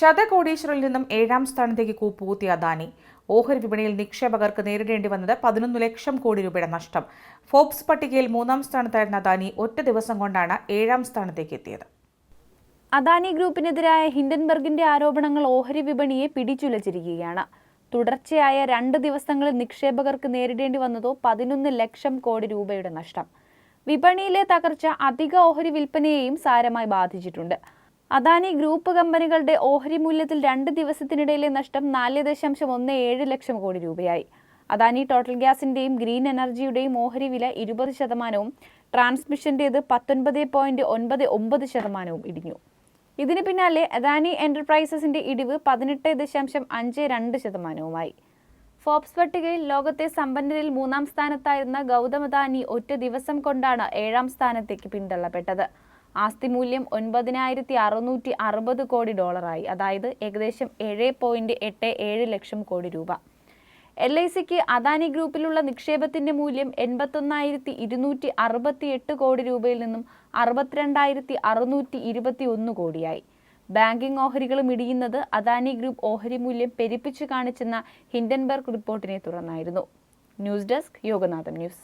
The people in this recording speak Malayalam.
ശതകോടീശ്വരിൽ നിന്നും ഏഴാം സ്ഥാനത്തേക്ക് കൂപ്പുകുത്തി അദാനി. ഓഹരി വിപണിയിൽ നിക്ഷേപകർക്ക് നേരിടേണ്ടി വന്നത് പതിനൊന്ന് ലക്ഷം കോടി രൂപയുടെ നഷ്ടം. ഫോബ്സ് പട്ടികയിൽ മൂന്നാം സ്ഥാനത്തായിരുന്ന അദാനി ഒറ്റ ദിവസം കൊണ്ടാണ് ഏഴാം സ്ഥാനത്തേക്ക് എത്തിയത്. അദാനി ഗ്രൂപ്പിനെതിരായ ഹിൻഡൻബർഗിന്റെ ആരോപണങ്ങൾ ഓഹരി വിപണിയെ പിടിച്ചുലച്ചിരിക്കുകയാണ്. തുടർച്ചയായ രണ്ട് ദിവസങ്ങളിൽ നിക്ഷേപകർക്ക് നേരിടേണ്ടി വന്നതോ പതിനൊന്ന് ലക്ഷം കോടി രൂപയുടെ നഷ്ടം. വിപണിയിലെ തകർച്ച അധിക ഓഹരി വിൽപ്പനയെയും സാരമായി ബാധിച്ചിട്ടുണ്ട്. അദാനി ഗ്രൂപ്പ് കമ്പനികളുടെ ഓഹരി മൂല്യത്തിൽ രണ്ട് ദിവസത്തിനിടയിലെ നഷ്ടം നാല് ദശാംശം ഒന്ന് ഏഴ് ലക്ഷം കോടി രൂപയായി. അദാനി ടോട്ടൽ ഗ്യാസിന്റെയും ഗ്രീൻ എനർജിയുടെയും ഓഹരി വില ഇരുപത് ശതമാനവും ട്രാൻസ്മിഷന്റേത് പത്തൊൻപത് പോയിന്റ് ഒൻപത് ഒമ്പത് ശതമാനവും ഇടിഞ്ഞു. ഇതിന് പിന്നാലെ അദാനി എന്റർപ്രൈസസിന്റെ ഇടിവ് പതിനെട്ട് ദശാംശം അഞ്ച് രണ്ട് ശതമാനവുമായി. ഫോബ്സ് പട്ടികയിൽ ലോകത്തെ സമ്പന്നരിൽ മൂന്നാം സ്ഥാനത്തായിരുന്ന ഗൗതം അദാനി ഒറ്റ ദിവസം കൊണ്ടാണ് ഏഴാം സ്ഥാനത്തേക്ക് പിന്തള്ളപ്പെട്ടത്. ആസ്തി മൂല്യം ഒൻപതിനായിരത്തി അറുന്നൂറ്റി അറുപത് കോടി ഡോളറായി. അതായത് ഏകദേശം ഏഴ് പോയിന്റ് എട്ട് ഏഴ് ലക്ഷം കോടി രൂപ. എൽ ഐ സിക്ക് അദാനി ഗ്രൂപ്പിലുള്ള നിക്ഷേപത്തിന്റെ മൂല്യം എൺപത്തൊന്നായിരത്തി ഇരുന്നൂറ്റി അറുപത്തി എട്ട് കോടി രൂപയിൽ നിന്നും അറുപത്തിരണ്ടായിരത്തി അറുന്നൂറ്റി ഇരുപത്തി ഒന്ന് കോടിയായി. ബാങ്കിംഗ് ഓഹരികളും ഇടിയുന്നത് അദാനി ഗ്രൂപ്പ് ഓഹരി മൂല്യം പെരുപ്പിച്ചു കാണിച്ചെന്ന ഹിൻഡൻബർഗ് റിപ്പോർട്ടിനെ തുടർന്നായിരുന്നു. News desk Yoganatham news.